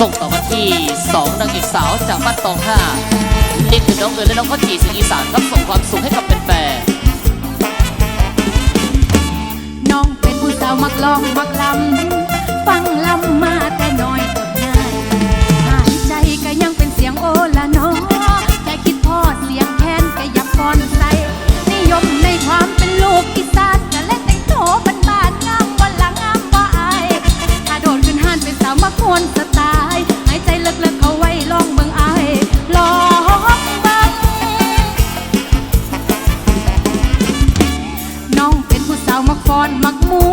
ส่งต่อมาที่2นางเอกสาวจากบ้านตองห้านี่คือน้องเอิญและน้องข้อจีสิงอีสานรับส่งความสุขให้กับเป็นแฟนน้องเป็นผู้สาวมักลองมักลำฟังลำมาแต่น้อยกับนายหายใจก็ยังเป็นเสียงโอละน้องแค่คิดพอเสียงแค้นก็ยับฟอนใสนิยมในความเป็นลูกอีสานก็เล่นแต่งโถบันบ้านงามวันหลังงามว่าอายถ้าโดนขึ้นหันเป็นสาวมักควร magmula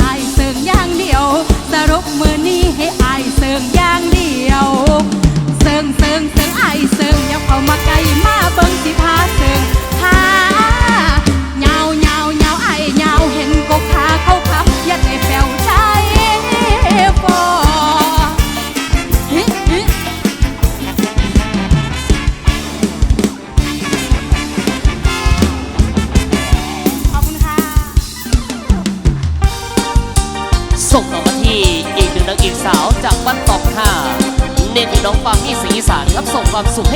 อายเสิงอย่างเดียว สรุปมือนี้ให้อายเสิงอย่างเดียว เสิงเสิงเสิงอายเสิงอย่าเข้ามาใกล้มาเบิ่งสิพาเสิง I'm so.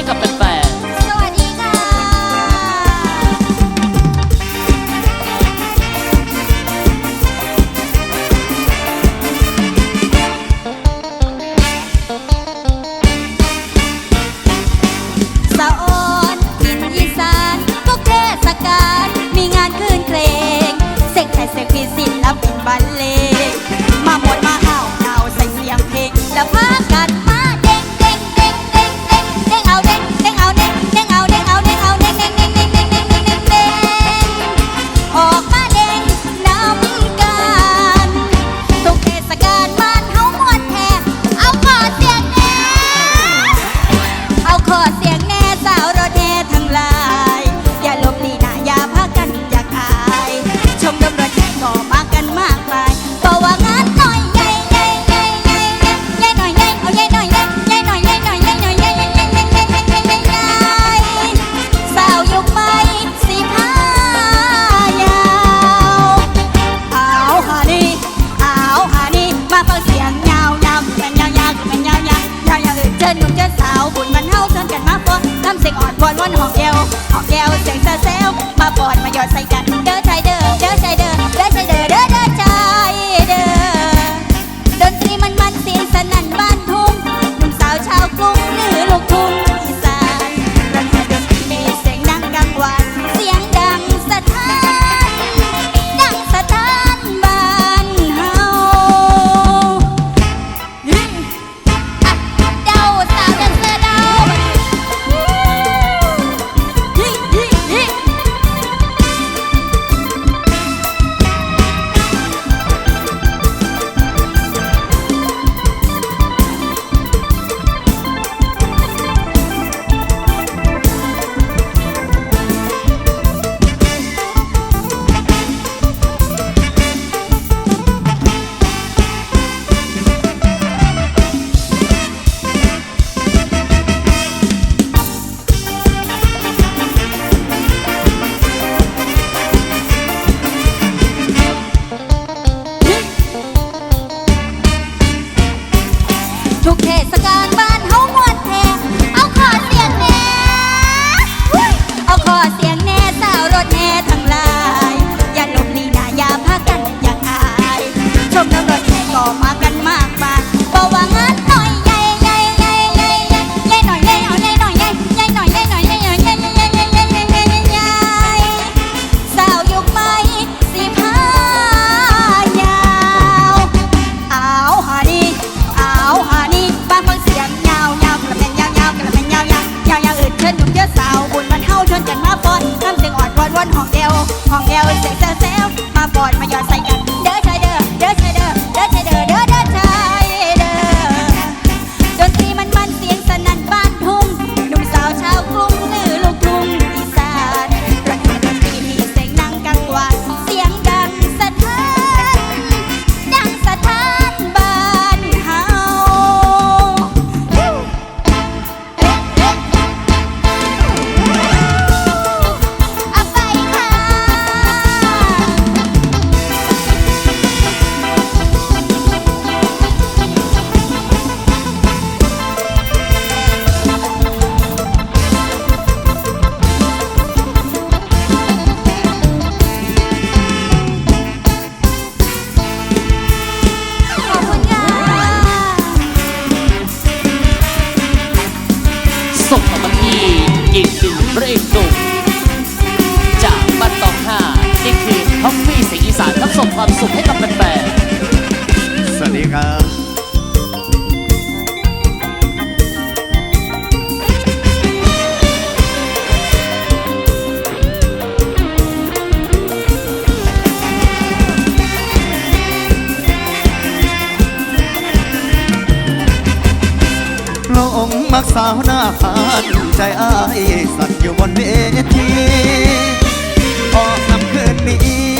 ความสุขให้กับแฟนสวัสดีครับ ลงมักสาวหน้าขาดใจอ้ายสัตย์อยู่บนเวทีออกนำคืนนี้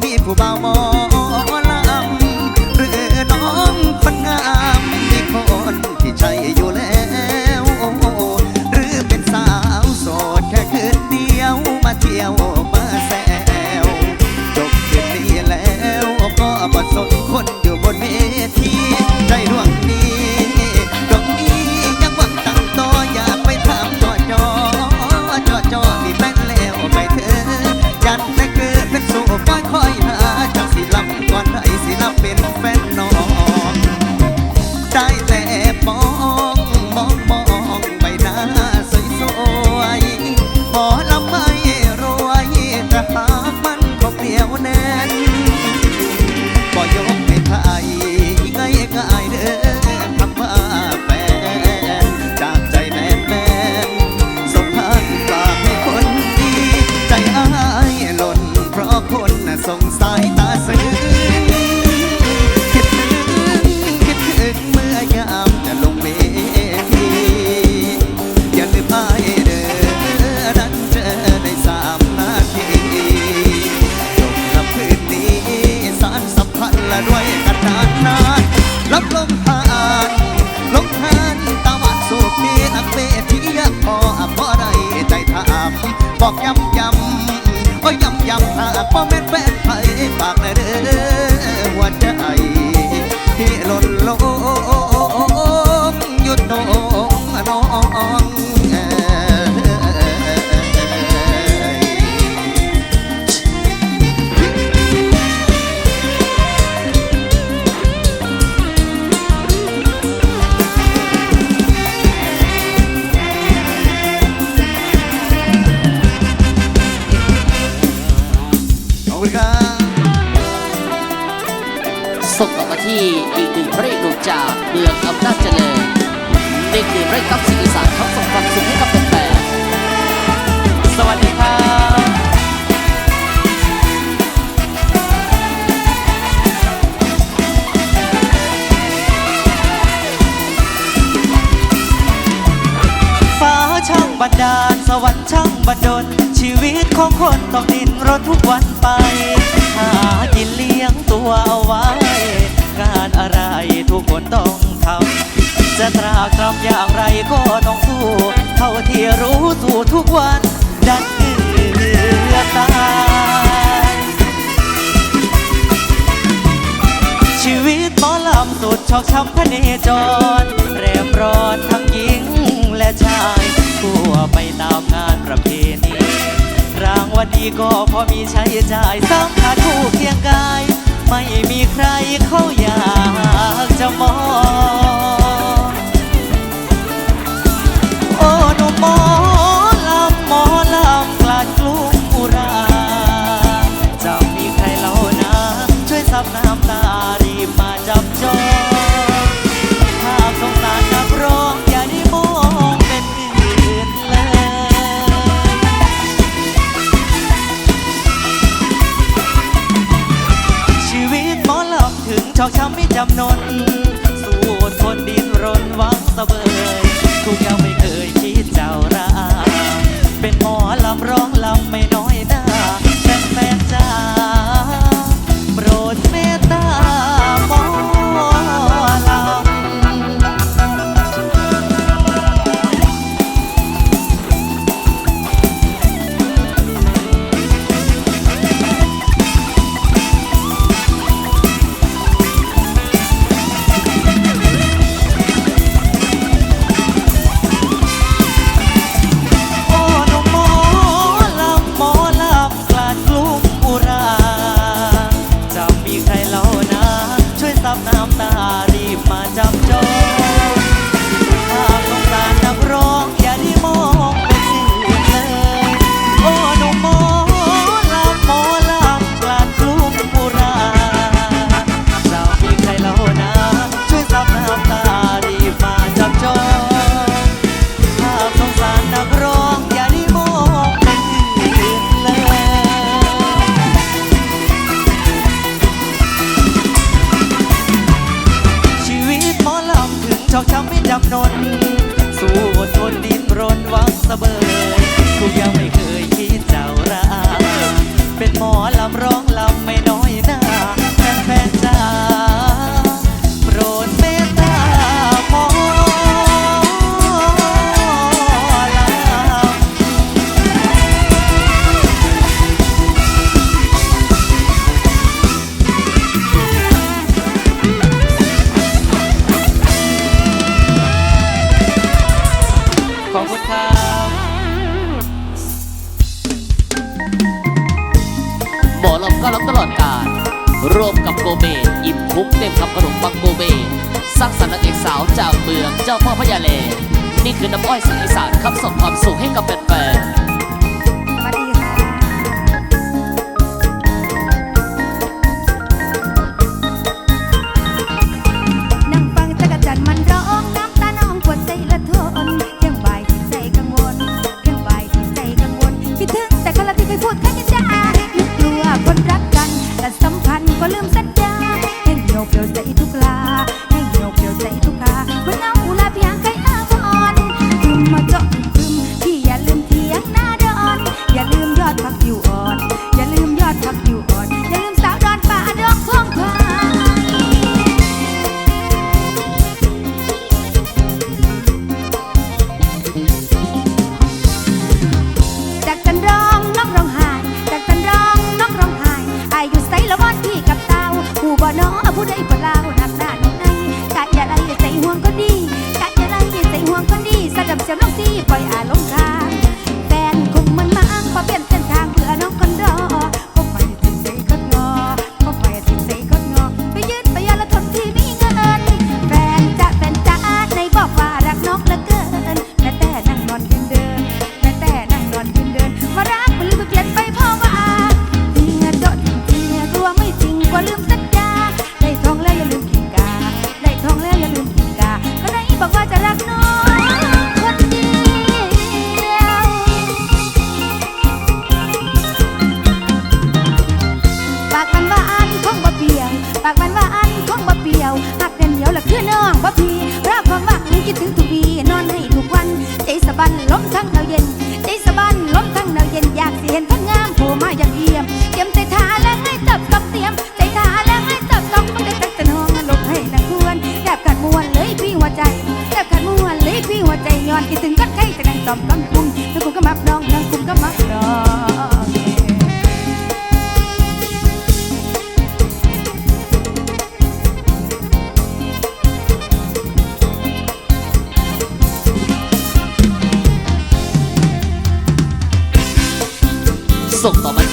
你不帮我 เด็กดีไร้กับสีอีสันเขาส่งความสุขให้กับแฟนๆสวัสดีครับฟ้าช่างบันดาล สวรรค์ช่างบันดล ชีวิตของคนต้องดินรถทุกวันไป หากินเลี้ยงตัวเอาไว้ งานอะไรทุกคนต้อง จะตรากรำอย่างไรก็ต้องสู้ เท่าที่รู้สู้ทุกวันดันเหนือตาชีวิตหมอลำสุดชอกช้ำพระเนจรเรียบร้อนทั้งหญิงและชายทั่วไปตามงานประเพณีรางวัลดีก็พอมีใช้จ่ายสำคัญคู่เคียงกาย ไม่มีใครเขาอยากจะมอง หมอลำหมอลำกลาดกลุ้มอุรา จะมีใครเล่านะช่วยซับน้ำตารีบมาจับจองภาพสงสารนักร้องอย่าได้มองเป็นอื่นเลย ชีวิตหมอลำถึงชอกช้ำไม่จำนน สู้ทนดินรนหวังสเสมอ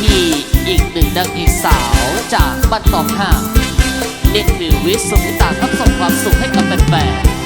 ที่อีกหนึ่งดังอีกสาวจากบ้านตองห้างเด็กหรือวิสุทธิตาทับส่งความสุขให้กับแฟนๆ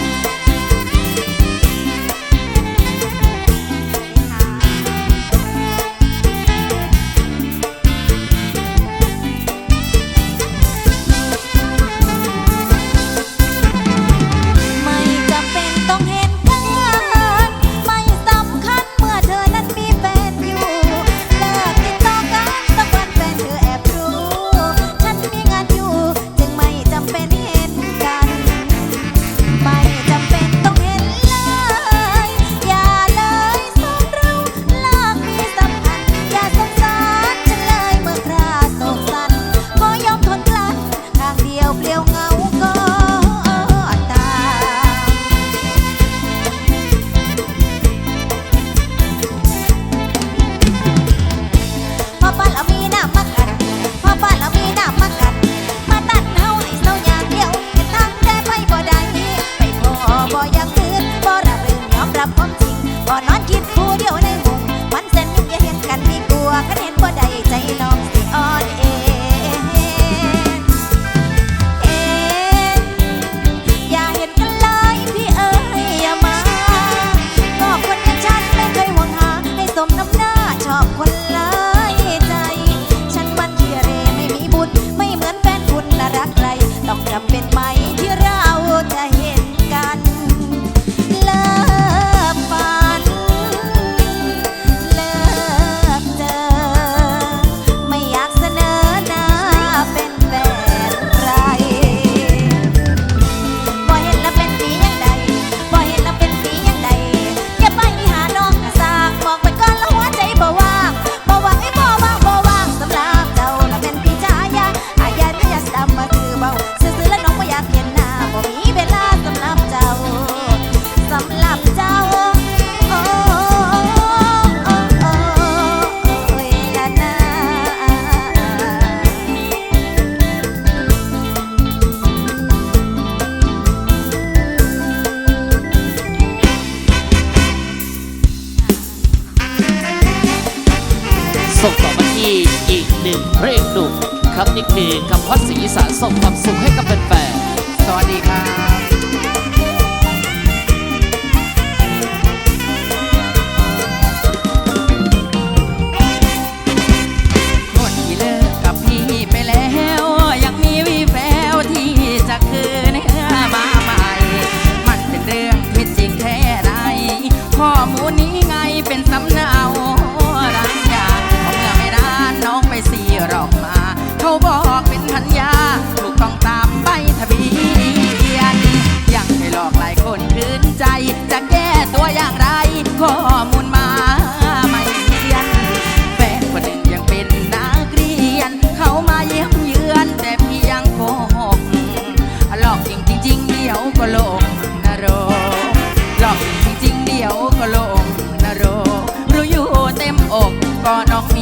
got nothing.